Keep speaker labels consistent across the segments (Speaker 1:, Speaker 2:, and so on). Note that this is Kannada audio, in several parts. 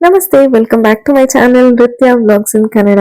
Speaker 1: ನಮಸ್ತೆ welcome back to my channel Nritya vlogs in Kannada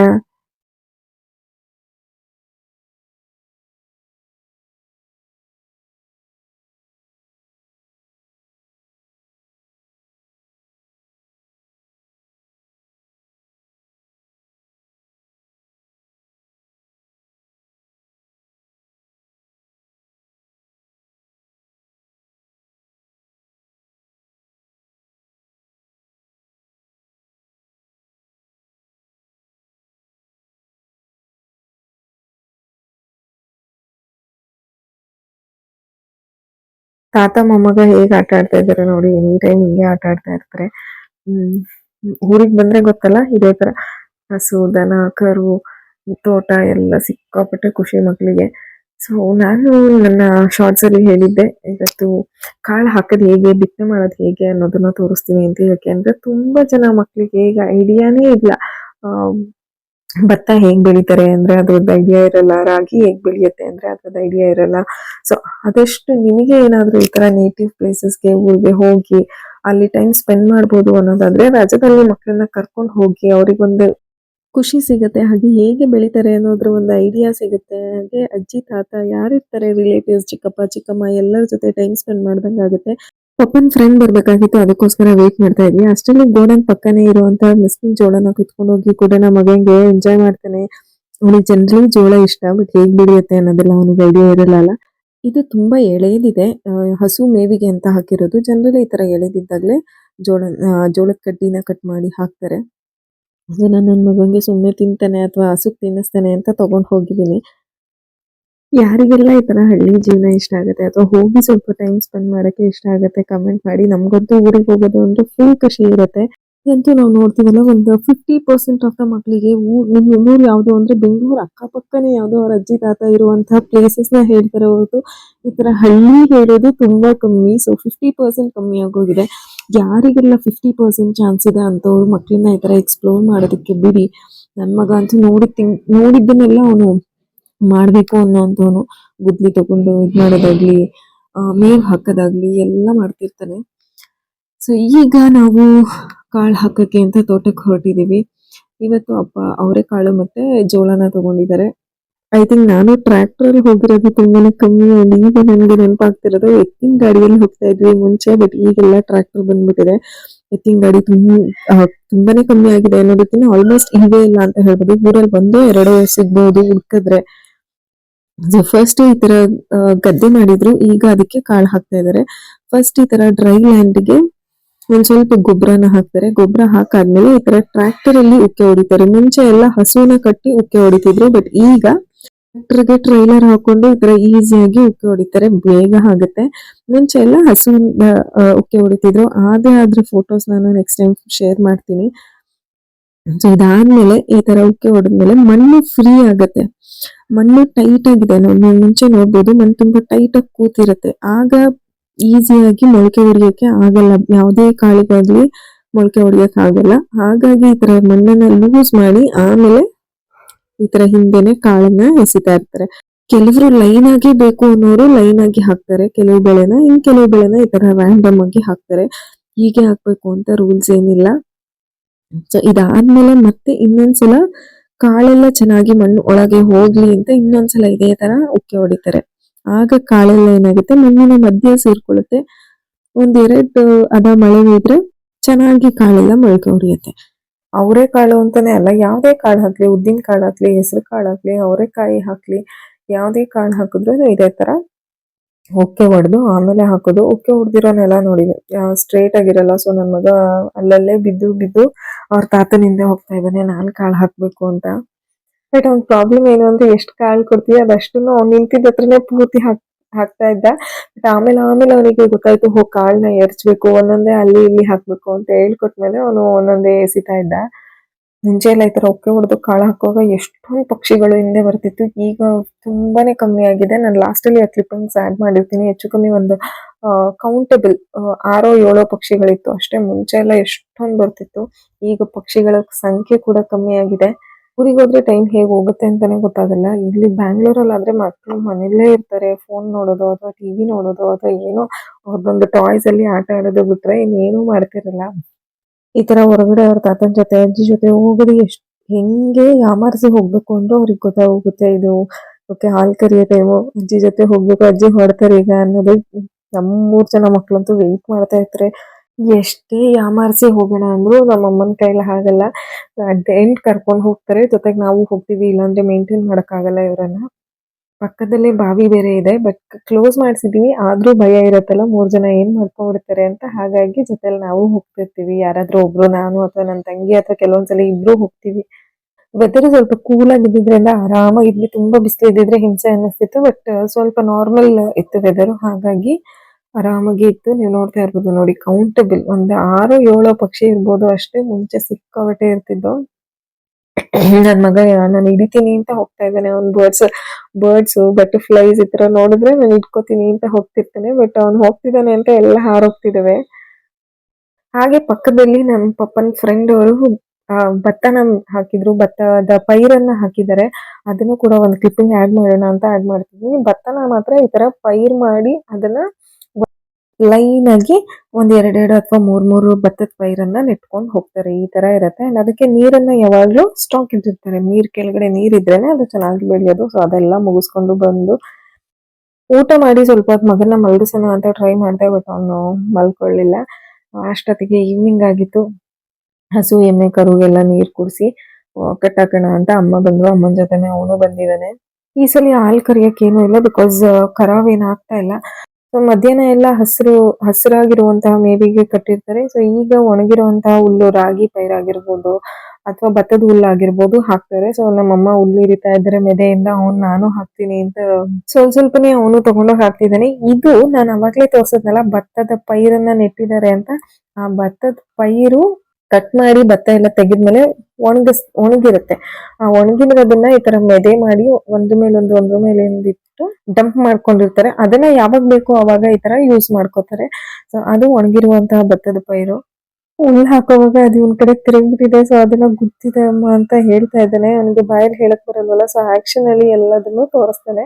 Speaker 1: ತಾತ ಮೊಮ್ಮಗ ಹೇಗ್ ಆಟ ಆಡ್ತಾ ಇದಾರೆ ನೋಡಿ ಎನಿ ಟೈಮ್ ಹಿಂಗೆ ಆಟ ಆಡ್ತಾ ಇರ್ತಾರೆ. ಹ್ಮ್, ಊರಿಗ್ ಬಂದ್ರೆ ಗೊತ್ತಲ್ಲ, ಇದೇ ತರ ಹಸು, ದನ, ಕರು, ತೋಟ ಎಲ್ಲ ಸಿಕ್ಕಾಪಟ್ಟೆ ಖುಷಿ ಮಕ್ಕಳಿಗೆ ಸೊ ನಾನು ನನ್ನ ಶಾರ್ಟ್ಸ್ ಅಲ್ಲಿ ಹೇಳಿದ್ದೆ, ಇವತ್ತು ಕಾಳು ಹಾಕೋದು ಹೇಗೆ, ಬಿತ್ತನೆ ಮಾಡೋದು ಹೇಗೆ ಅನ್ನೋದನ್ನ ತೋರಿಸ್ತೀನಿ ಅಂತ ಯಾಕೆ ಅಂದ್ರೆ ತುಂಬಾ ಜನ ಮಕ್ಕಳಿಗೆ ಈಗ ಐಡಿಯಾನೇ ಇಲ್ಲ. ಭತ್ತ ಹೇಗ್ ಬೆಳಿತಾರೆ ಅಂದ್ರೆ ಅದ್ರದ್ದು ಐಡಿಯಾ ಇರಲ್ಲ, ರಾಗಿ ಹೇಗ್ ಬೆಳೆಯುತ್ತೆ ಅಂದ್ರೆ ಅದ್ರದ್ದು ಐಡಿಯಾ ಇರಲ್ಲ. ಸೊ ಆದಷ್ಟು ನಿಮಗೆ ಏನಾದ್ರು ಈ ತರ ನೇಟಿವ್ ಪ್ಲೇಸಸ್ಗೆ ಊರಿಗೆ ಹೋಗಿ ಅಲ್ಲಿ ಟೈಮ್ ಸ್ಪೆಂಡ್ ಮಾಡ್ಬೋದು ಅನ್ನೋದಾದ್ರೆ ರಾಜ್ಯದಲ್ಲಿ ಮಕ್ಕಳನ್ನ ಕರ್ಕೊಂಡು ಹೋಗಿ ಅವ್ರಿಗೊಂದು ಖುಷಿ ಸಿಗುತ್ತೆ, ಹಾಗೆ ಹೇಗೆ ಬೆಳಿತಾರೆ ಅನ್ನೋದ್ರ ಒಂದು ಐಡಿಯಾ ಸಿಗುತ್ತೆ. ಹಾಗೆ ಅಜ್ಜಿ, ತಾತ ಯಾರಿರ್ತಾರೆ ರಿಲೇಟಿವ್ಸ್ ಚಿಕ್ಕಪ್ಪ, ಚಿಕ್ಕಮ್ಮ ಎಲ್ಲರ ಜೊತೆ ಟೈಮ್ ಸ್ಪೆಂಡ್ ಮಾಡ್ದಂಗೆ ಆಗುತ್ತೆ ಪಪ್ಪನ್ ಫ್ರೆಂಡ್ ಬರ್ಬೇಕಾಗಿತ್ತು ಅದಕ್ಕೋಸ್ಕರ ವೇಟ್ ಮಾಡ್ತಾ ಇದ್ವಿ. ಅಷ್ಟರಲ್ಲಿ ಗೋಡನ್ ಪಕ್ಕನೇ ಇರುವಂತ ಮಿಸ್ಕಿನ್ ಜೋಳನ ಕಿತ್ಕೊಂಡು ಹೋಗಿ ಕೂಡ ನಮ್ಮ ಮಗಂಗೆ ಎಂಜಾಯ್ ಮಾಡ್ತಾನೆ. ಅವನಿಗೆ ಜನರಲಿ ಜೋಳ ಇಷ್ಟ ಬಟ್ ಹೇಗ್ ಬಿಡಿಯುತ್ತೆ ಅನ್ನೋದೆಲ್ಲ ಅವನಿಗೆ ಐಡಿಯಾ ಇರಲ್ಲ ಇದು ತುಂಬಾ ಎಳೆದಿದೆ ಆ, ಹಸು ಮೇವಿಗೆ ಅಂತ ಹಾಕಿರೋದು. ಜನರಲಿ ಈ ತರ ಎಳೆದಿದ್ದಾಗ್ಲೇ ಜೋಳ ಜೋಳದ ಕಡ್ಡಿನ ಕಟ್ ಮಾಡಿ ಹಾಕ್ತಾರೆ. ಅದನ್ನ ನನ್ನ ಮಗಂಗೆ ಸುಮ್ಮನೆ ತಿಂತಾನೆ ಅಥವಾ ಹಸುಕ್ ತಿನ್ನಿಸ್ತಾನೆ ಅಂತ ತಗೊಂಡು ಹೋಗಿದ್ದೀನಿ. ಯಾರಿಗೆಲ್ಲ ಈ ತರ ಹಳ್ಳಿ ಜೀವನ ಇಷ್ಟ ಆಗುತ್ತೆ ಅಥವಾ ಹೋಗಿ ಸ್ವಲ್ಪ ಟೈಮ್ ಸ್ಪೆಂಡ್ ಮಾಡಕ್ಕೆ ಇಷ್ಟ ಆಗುತ್ತೆ ಕಮೆಂಟ್ ಮಾಡಿ. ನಮಗಂತೂ ಊರಿಗೆ ಹೋಗೋದು ಅಂದ್ರೆ ಫುಲ್ ಖುಷಿ ಇರುತ್ತೆ. ಅಂತೂ ನಾವು ನೋಡ್ತೀವಲ್ಲ, ಒಂದು ಫಿಫ್ಟಿ ಪರ್ಸೆಂಟ್ ಆಫ್ ದ ಮಕ್ಕಳಿಗೆ ನಿಮ್ಮ ಊರು ಯಾವುದು ಅಂದ್ರೆ ಬೆಂಗಳೂರು ಅಕ್ಕಪಕ್ಕನೇ ಯಾವುದೋ ಅವ್ರ ಅಜ್ಜಿ, ತಾತ ಇರುವಂತಹ ನ ಹೇಳ್ತಾರೆ ಹೊರತು ಈ ತರ ಹಳ್ಳಿ ಹೇಳೋದು ತುಂಬಾ ಕಮ್ಮಿ. ಸೊ ಫಿಫ್ಟಿ ಪರ್ಸೆಂಟ್ ಕಮ್ಮಿ ಆಗೋಗಿದೆ. ಯಾರಿಗೆಲ್ಲ ಫಿಫ್ಟಿ ಪರ್ಸೆಂಟ್ ಚಾನ್ಸ್ ಇದೆ ಅಂತವ್ರು ಮಕ್ಕಳನ್ನ ಈ ತರ ಎಕ್ಸ್ಪ್ಲೋರ್ ಮಾಡೋದಕ್ಕೆ ಬಿಡಿ. ನನ್ ಮಗ ಅಂತೂ ನೋಡಿದ್ ತಿಂಗ್, ನೋಡಿದ್ದನ್ನೆಲ್ಲ ಅವನು ಮಾಡ್ಬೇಕು ಅನ್ನೋಂಥವನು ಗುದ್ಲಿ ತಗೊಂಡು ಇದ್ ಮಾಡೋದಾಗ್ಲಿ ಮೇವ್ ಹಾಕೋದಾಗ್ಲಿ ಎಲ್ಲ ಮಾಡ್ತಿರ್ತಾನೆ. ಸೊ ಈಗ ನಾವು ಕಾಳು ಹಾಕಕ್ಕೆ ಅಂತ ತೋಟಕ್ಕೆ ಹೊರಟಿದೀವಿ. ಇವತ್ತು ಅಪ್ಪ ಅವರೆಕಾಳು ಮತ್ತೆ ಜೋಳನ ತಗೊಂಡಿದ್ದಾರೆ. ಐ ಥಿಂಕ್ ನಾನು ಟ್ರ್ಯಾಕ್ಟರ್ ಹೋಗಿರೋದು ತುಂಬಾನೇ ಕಮ್ಮಿ. ಅಂಡ್ ಈಗ ನನಗೆ ನೆನಪಾಗ್ತಿರೋದು ಎತ್ತಿನ ಗಾಡಿಯಲ್ಲಿ ಹೋಗ್ತಾ ಇದ್ವಿ ಮುಂಚೆ ಬಟ್ ಈಗೆಲ್ಲ ಟ್ರ್ಯಾಕ್ಟರ್ ಬಂದ್ಬಿಟ್ಟಿದೆ. ಎತ್ತಿನ ಗಾಡಿ ತುಂಬ ತುಂಬಾನೇ ಕಮ್ಮಿ ಆಗಿದೆ ಅನ್ನೋದಕ್ಕಿಂತ ಆಲ್ಮೋಸ್ಟ್ ಇಲ್ವೇ ಇಲ್ಲ ಅಂತ ಹೇಳ್ಬೋದು. ಊರಲ್ಲಿ ಬಂದು ಎರಡು ಸಿಗ್ಬಹುದು ಹುಡ್ಕಿದ್ರೆ. ಫಸ್ಟ್ ಈ ತರ ಗದ್ದೆ ಮಾಡಿದ್ರು. ಈಗ ಅದಕ್ಕೆ ಕಾಳು ಹಾಕ್ತಾ ಇದಾರೆ ಫಸ್ಟ್ ಈ ತರ ಡ್ರೈ ಲ್ಯಾಂಡ್ಗೆ ಒಂದ್ ಸ್ವಲ್ಪ ಗೊಬ್ಬರನ ಹಾಕ್ತಾರೆ. ಗೊಬ್ಬರ ಹಾಕಾದ್ಮೇಲೆ ಈ ತರ ಟ್ರ್ಯಾಕ್ಟರ್ ಅಲ್ಲಿ ಉಕ್ಕೆ ಹೊಡಿತಾರೆ. ಮುಂಚೆ ಎಲ್ಲ ಹಸುವಿನ ಕಟ್ಟಿ ಉಕ್ಕೆ ಹೊಡಿತಿದ್ರು ಬಟ್ ಈಗ ಟ್ರ್ಯಾಕ್ಟರ್ಗೆ ಟ್ರೈಲರ್ ಹಾಕೊಂಡು ಈ ತರ ಈಸಿಯಾಗಿ ಉಕ್ಕೆ ಹೊಡಿತಾರೆ. ಬೇಗ ಆಗುತ್ತೆ. ಮುಂಚೆ ಎಲ್ಲ ಹಸುವಿನ ಉಕ್ಕೆ ಹೊಡಿತಿದ್ರು. ಅದೇ ಆದ್ರೆ ಫೋಟೋಸ್ ನಾನು ನೆಕ್ಸ್ಟ್ ಟೈಮ್ ಶೇರ್ ಮಾಡ್ತೀನಿ. ಸೊ ಇದಾದ್ಮೇಲೆ ಈ ತರ ಉಕ್ಕೆ ಹೊಡೆದ್ಮೇಲೆ ಮಣ್ಣು ಫ್ರೀ ಆಗತ್ತೆ. ಮಣ್ಣು ಟೈಟ್ ಆಗಿದೆ. ನಾವು ಮುಂಚೆ ನೋಡ್ಬೋದು ಮಣ್ಣು ತುಂಬಾ ಟೈಟ್ ಆಗಿ ಕೂತಿರುತ್ತೆ. ಆಗ ಈಸಿಯಾಗಿ ಮೊಳಕೆ ಹೊಡಿಯೋಕೆ ಆಗಲ್ಲ. ಯಾವುದೇ ಕಾಳಿಗಾಗ್ಲಿ ಮೊಳಕೆ ಹೊಡಿಯಕ್ ಆಗಲ್ಲ. ಹಾಗಾಗಿ ಈ ತರ ಮಣ್ಣನ್ನ ಲೂಸ್ ಮಾಡಿ ಆಮೇಲೆ ಈ ತರ ಹಿಂದೆನೆ ಕಾಳನ್ನ ಎಸಿತಾ ಇರ್ತಾರೆ. ಕೆಲವರು ಲೈನ್ ಆಗಿ ಬೇಕು ಅನ್ನೋರು ಲೈನ್ ಆಗಿ ಹಾಕ್ತಾರೆ. ಕೆಲವು ಬೆಳೆನ ಇನ್ ಕೆಲವು ಬೆಳೆನ ಈ ತರ ರ್ಯಾಂಡಮ್ ಆಗಿ ಹಾಕ್ತಾರೆ. ಹೀಗೆ ಹಾಕ್ಬೇಕು ಅಂತ ರೂಲ್ಸ್ ಏನಿಲ್ಲ. ಸೊ ಇದಾದ್ಮೇಲೆ ಮತ್ತೆ ಇನ್ನೊಂದ್ಸಲ ಕಾಳೆಲ್ಲ ಚೆನ್ನಾಗಿ ಮಣ್ಣು ಒಳಗೆ ಹೋಗ್ಲಿ ಅಂತ ಇನ್ನೊಂದ್ಸಲ ಇದೇ ತರ ಉಕ್ಕಿ ಹೊಡಿತಾರೆ. ಆಗ ಕಾಳೆಲ್ಲ ಏನಾಗುತ್ತೆ, ಮಣ್ಣಿನ ಮಧ್ಯ ಸೇರ್ಕೊಳ್ಳುತ್ತೆ. ಒಂದೆರಡು ಅದ ಮಳೆ ಬಿದ್ರೆ ಚೆನ್ನಾಗಿ ಕಾಳೆಲ್ಲ ಮೊಳಕೆ ಹೊಡಿಯುತ್ತೆ. ಅವರೆಕಾಳು ಅಂತಾನೆ ಅಲ್ಲ, ಯಾವುದೇ ಕಾಳು ಹಾಕ್ಲಿ, ಉದ್ದಿನ ಕಾಳು ಹಾಕ್ಲಿ, ಹೆಸರು ಕಾಳು ಹಾಕ್ಲಿ, ಅವರೆಕಾಯಿ ಹಾಕ್ಲಿ, ಯಾವುದೇ ಕಾಳು ಹಾಕಿದ್ರು ಇದೇ ತರ ಉಕ್ಕೆ ಹೊಡೆದು ಆಮೇಲೆ ಹಾಕೋದು. ಓಕೆ ಹೊಡೆದಿರೋ ನೆಲ ನೋಡಿ. ಸ್ಟ್ರೇಟ್ ಆಗಿರಲ್ಲ. ಸೊ ನನ್ನ ಮಗ ಅಲ್ಲಲ್ಲೇ ಬಿದ್ದು ಬಿದ್ದು ಅವ್ರ ತಾತನಿಂದ ಹೋಗ್ತಾ ಇದ್ದಾನೆ. ನಾನು ಕಾಳು ಹಾಕಬೇಕು ಅಂತ. ಬಟ್ ಅವ್ನ ಪ್ರಾಬ್ಲಮ್ ಏನು ಅಂದ್ರೆ ಎಷ್ಟು ಕಾಳು ಕೊಡ್ತೀವಿ ಅದಷ್ಟನ್ನು ಅವ್ನು ನಿಂತಿದ್ದ ಹತ್ರನೇ ಪೂರ್ತಿ ಹಾಕ್, ಹಾಕ್ತಾ ಇದ್ದ. ಬಟ್ ಆಮೇಲೆ ಆಮೇಲೆ ಅವನಿಗೆ ಗೊತ್ತಾಯ್ತು ಹೋ ಕಾಳನ್ನ ಎರ್ಚ್ಬೇಕು, ಒಂದೊಂದೇ ಅಲ್ಲಿ ಇಲ್ಲಿ ಹಾಕ್ಬೇಕು ಅಂತ ಹೇಳ್ಕೊಟ್ಮೇಲೆ ಅವನು ಒಂದೊಂದೇ ಎಸಿತಾ ಇದ್ದ. ಮುಂಚೆ ಎಲ್ಲ ಈ ತರ ಒಕ್ಕೆ ಹೊಡೆದು ಕಾಳು ಹಾಕುವಾಗ ಎಷ್ಟೊಂದು ಪಕ್ಷಿಗಳು ಹಿಂದೆ ಬರ್ತಿತ್ತು. ಈಗ ತುಂಬಾನೇ ಕಮ್ಮಿ ಆಗಿದೆ. ನಾನು ಲಾಸ್ಟ್ ಅಲ್ಲಿ ಕ್ಲಿಪ್ಪಿಂಗ್ಸ್ ಆಡ್ ಮಾಡಿರ್ತೀನಿ. ಹೆಚ್ಚು ಕಮ್ಮಿ ಒಂದು ಕೌಂಟಬಲ್ ಆರೋ ಏಳೋ ಪಕ್ಷಿಗಳಿತ್ತು. ಅಷ್ಟೇ ಮುಂಚೆ ಎಲ್ಲ ಎಷ್ಟೊಂದು ಬರ್ತಿತ್ತು. ಈಗ ಪಕ್ಷಿಗಳ ಸಂಖ್ಯೆ ಕೂಡ ಕಮ್ಮಿ ಆಗಿದೆ. ಊರಿಗೆ ಹೋದ್ರೆ ಟೈಮ್ ಹೇಗೆ ಹೋಗುತ್ತೆ ಅಂತಾನೆ ಗೊತ್ತಾಗಲ್ಲ. ಇಲ್ಲಿ ಬ್ಯಾಂಗ್ಳೂರಲ್ಲಿ ಆದ್ರೆ ಮಕ್ಕಳು ಮನೆಯಲ್ಲೇ ಇರ್ತಾರೆ. ಫೋನ್ ನೋಡೋದು ಅಥವಾ ಟಿವಿ ನೋಡೋದು ಅಥವಾ ಏನೋ ಅವ್ರದ್ದೊಂದು ಟಾಯ್ಸ್ ಅಲ್ಲಿ ಆಟ ಆಡೋದು ಬಿಟ್ರೆ ಇನ್ನೇನು ಮಾಡ್ತಿರಲ್ಲ. ಈ ತರ ಹೊರಗಡೆ ಅವ್ರ ತಾತನ ಜೊತೆ, ಅಜ್ಜಿ ಜೊತೆ ಹೋಗೋದು ಎಷ್ಟು, ಹೆಂಗೆ ಯಾಮಾರಿಸಿ ಹೋಗ್ಬೇಕು ಅಂದ್ರೆ ಅವ್ರಿಗೆ ಗೊತ್ತಾಗೋಗುತ್ತೆ ಇದು. ಓಕೆ, ಹಾಲ್ ಕರಿಯೋ ಟೈಮು ಅಜ್ಜಿ ಜೊತೆ ಹೋಗ್ಬೇಕು, ಅಜ್ಜಿ ಹೊಡ್ತಾರೆ ಈಗ ಅನ್ನೋದು. ನಮ್ಮ ಮೂರ್ ಜನ ಮಕ್ಕಳಂತೂ ವೆಯ್ಟ್ ಮಾಡ್ತಾ ಇರ್ತಾರೆ. ಎಷ್ಟೇ ಯಾಮಾರಿಸಿ ಹೋಗೋಣ ಅಂದ್ರು ನಮ್ಮ ಅಮ್ಮನ ಕೈಲಿ ಆಗಲ್ಲ ಅಟ್ ಎಂಡ್ ಕರ್ಕೊಂಡು ಹೋಗ್ತಾರೆ. ಜೊತೆಗೆ ನಾವು ಹೋಗ್ತೀವಿ, ಇಲ್ಲಾಂದ್ರೆ ಮೇಂಟೈನ್ ಆಗಲ್ಲ ಇವ್ರನ್ನ. ಪಕ್ಕದಲ್ಲೇ ಬಾವಿ ಬೇರೆ ಇದೆ ಬಟ್ ಕ್ಲೋಸ್ ಮಾಡ್ಸಿದೀವಿ. ಆದ್ರೂ ಭಯ ಇರುತ್ತಲ್ಲ, ಮೂರ್ ಜನ ಏನ್ ಮಾಡ್ಕೊಂಡ್ಬಿಡ್ತಾರೆ ಅಂತ. ಹಾಗಾಗಿ ಜೊತೆಲಿ ನಾವು ಹೋಗ್ತಿರ್ತೀವಿ. ಯಾರಾದ್ರೂ ಒಬ್ರು, ನಾನು ಅಥವಾ ನನ್ನ ತಂಗಿ ಅಥವಾ ಕೆಲವೊಂದ್ಸಲ ಇಬ್ರು ಹೋಗ್ತೀವಿ. ವೆದರ್ ಸ್ವಲ್ಪ ಕೂಲ್ ಆಗಿದ್ದಿದ್ರಿಂದ ಆರಾಮಾಗಿ ಇಲ್ಲಿ ತುಂಬಾ ಬಿಸಿಲು ಇದ್ದಿದ್ರೆ ಹಿಂಸೆ ಅನ್ನಿಸ್ತಿತ್ತು ಬಟ್ ಸ್ವಲ್ಪ ನಾರ್ಮಲ್ ಇತ್ತು ವೆದರ್ ಹಾಗಾಗಿ ಆರಾಮಾಗಿ ಇತ್ತು. ನೀವು ನೋಡ್ತಾ ಇರ್ಬೋದು ನೋಡಿ ಕೌಂಟಬಲ್ ಒಂದು ಆರು ಏಳು ಪಕ್ಷಿ ಇರ್ಬೋದು ಅಷ್ಟೇ. ಮುಂಚೆ ಸಿಕ್ಕಾಬಟ್ಟೆ ಇರ್ತಿದ್ದು ನನ್ ಮಗ, ನಾನು ಹಿಡಿತೀನಿ ಅಂತ ಹೋಗ್ತಾ ಇದ್ದಾನೆ. ಅವ್ನು ಬರ್ಡ್ಸ್ ಬರ್ಡ್ಸ್ ಬಟರ್ಫ್ಲೈಸ್ ಈ ತರ ನೋಡಿದ್ರೆ ನಾನು ಇಟ್ಕೋತೀನಿ ಅಂತ ಹೋಗ್ತಿರ್ತಾನೆ. ಬಟ್ ಅವ್ನು ಹೋಗ್ತಿದ್ದಾನೆ ಅಂತ ಎಲ್ಲ ಹಾರೋಗ್ತಿದ್ದಾವೆ ಹಾಗೆ ಪಕ್ಕದಲ್ಲಿ ನಮ್ಮ ಪಪ್ಪನ ಫ್ರೆಂಡ್ ಅವರು ಭತ್ತನ ಹಾಕಿದ್ರು. ಭತ್ತದ ಪೈರನ್ನ ಹಾಕಿದ್ದಾರೆ. ಅದನ್ನು ಕೂಡ ಒಂದು ಕ್ಲಿಪ್ಪಿಂಗ್ ಆಡ್ ಮಾಡೋಣ ಅಂತ ಆಡ್ ಮಾಡ್ತೀನಿ ಭತ್ತನ ಮಾತ್ರ ಈ ತರ ಪೈರ್ ಮಾಡಿ ಅದನ್ನ ಲೈನ್ ಆಗಿ ಒಂದ್ ಎರಡೆರಡು ಅಥವಾ ಮೂರ್ ಮೂರು ಭತ್ತದ ಪೈರನ್ನ ನೆಟ್ಕೊಂಡು ಹೋಗ್ತಾರೆ, ಈ ತರ ಇರತ್ತೆ. ಅಂಡ್ ಅದಕ್ಕೆ ನೀರನ್ನ ಯಾವಾಗ್ಲೂ ಸ್ಟಾಕ್ ಇಟ್ಟಿರ್ತಾರೆ. ನೀರ್ ಕೆಳಗಡೆ ನೀರ್ ಇದ್ರೇನೆ ಅದು ಚೆನ್ನಾಗಿ ಬೆಳೆಯೋದು. ಸೊ ಅದೆಲ್ಲ ಮುಗಿಸ್ಕೊಂಡು ಬಂದು ಊಟ ಮಾಡಿ ಸ್ವಲ್ಪ ಹೊತ್ತು ಮಗನ ಮಲಗಿಸೋಣ ಅಂತ ಟ್ರೈ ಮಾಡ್ದೆ ಬಟ್ ಅವನು ಮಲ್ಕೊಳ್ಳಿಲ್ಲ ಅಷ್ಟೊತ್ತಿಗೆ ಈವ್ನಿಂಗ್ ಆಗಿತ್ತು. ಹಸು, ಎಮ್ಮೆ, ಕರುಗೆಲ್ಲ ನೀರ್ ಕುಡಿಸಿ ಕಟ್ಟಾಕೋಣ ಅಂತ ಅಮ್ಮ ಬಂದ್ರು. ಅಮ್ಮನ ಜೊತೆನೆ ಅವನು ಬಂದಿದ್ದಾನೆ ಈ ಸಲ ಹಾಲು ಕರಿಯಕ್ಕೆ ಏನೂ ಇಲ್ಲ ಬಿಕಾಸ್ ಕರಾವ್ ಏನ್ ಆಗ್ತಾ ಇಲ್ಲ. ಸೊ ಮಧ್ಯಾಹ್ನ ಎಲ್ಲ ಹಸಿರು, ಹಸಿರಾಗಿರುವಂತಹ ಮೇವಿಗೆ ಕಟ್ಟಿರ್ತಾರೆ. ಸೊ ಈಗ ಒಣಗಿರುವಂತಹ ಹುಲ್ಲು ರಾಗಿ ಪೈರಾಗಿರ್ಬೋದು ಅಥವಾ ಭತ್ತದ ಹುಲ್ಲು ಆಗಿರ್ಬೋದು ಹಾಕ್ತಾರೆ. ಸೊ ನಮ್ಮಮ್ಮ ಹುಲ್ಲು ಇರಿತಾ ಇದ್ರೆ ಮೆದೆಯಿಂದ, ಅವ್ನು ನಾನು ಹಾಕ್ತೀನಿ ಅಂತ ಸ್ವಲ್ಪ ಸ್ವಲ್ಪನೇ ಅವನು ತಗೊಂಡೋಗಿ ಹಾಕ್ತಿದ್ದಾನೆ. ಇದು ನಾನು ಅವಾಗ್ಲೇ ತೋರ್ಸದ್ನಲ್ಲ, ಭತ್ತದ ಪೈರನ್ನ ನೆಟ್ಟಿದ್ದಾರೆ ಅಂತ. ಆ ಭತ್ತದ ಪೈರು ಕಟ್ ಮಾಡಿ ಭತ್ತ ಎಲ್ಲ ತೆಗೆದ್ಮೇಲೆ ಒಣಗಿಸ್, ಒಣಗಿರುತ್ತೆ. ಆ ಒಣಗಿರೋದನ್ನ ಈ ತರ ಮೆದೆ ಮಾಡಿ ಒಂದ್ರ ಮೇಲೆ ಒಂದು ಮೇಲೆ ಒಂದು ಇಟ್ಟು ಡಂಪ್ ಮಾಡ್ಕೊಂಡಿರ್ತಾರೆ. ಅದನ್ನ ಯಾವಾಗ ಬೇಕು ಅವಾಗ ಈ ತರ ಯೂಸ್ ಮಾಡ್ಕೋತಾರೆ. ಸೊ ಅದು ಒಣಗಿರುವಂತಹ ಭತ್ತದ ಪೈರು. ಹುಲ್ಲು ಹಾಕೋವಾಗ ಅದು ಇವನ್ ಕಡೆ ತಿರುಗ್ಬಿಟ್ಟಿದೆ. ಸೊ ಅದನ್ನ ಗುದ್ದಿದೆ ಅಮ್ಮ ಅಂತ ಹೇಳ್ತಾ ಇದ್ದಾನೆ. ಅವನಿಗೆ ಬಾಯಲ್ಲಿ ಹೇಳಕ್ ಬರಲ್ವಲ್ಲ? ಸೊ ಆಕ್ಷನ್ ಅಲ್ಲಿ ಎಲ್ಲದನ್ನು ತೋರಿಸ್ತಾನೆ.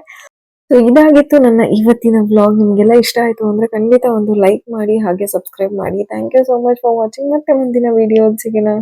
Speaker 1: ಸೊ ಇದಾಗಿತ್ತು ನನ್ನ ಇವತ್ತಿನ ವ್ಲಾಗ್ ನಿಮ್ಗೆಲ್ಲ ಇಷ್ಟ ಆಯ್ತು ಅಂದ್ರೆ ಖಂಡಿತ ಒಂದು ಲೈಕ್ ಮಾಡಿ, ಹಾಗೆ ಸಬ್ಸ್ಕ್ರೈಬ್ ಮಾಡಿ. Thank you so much for watching ಮತ್ತೆ ಮುಂದಿನ ವಿಡಿಯೋ ಸಿಗೋಣ.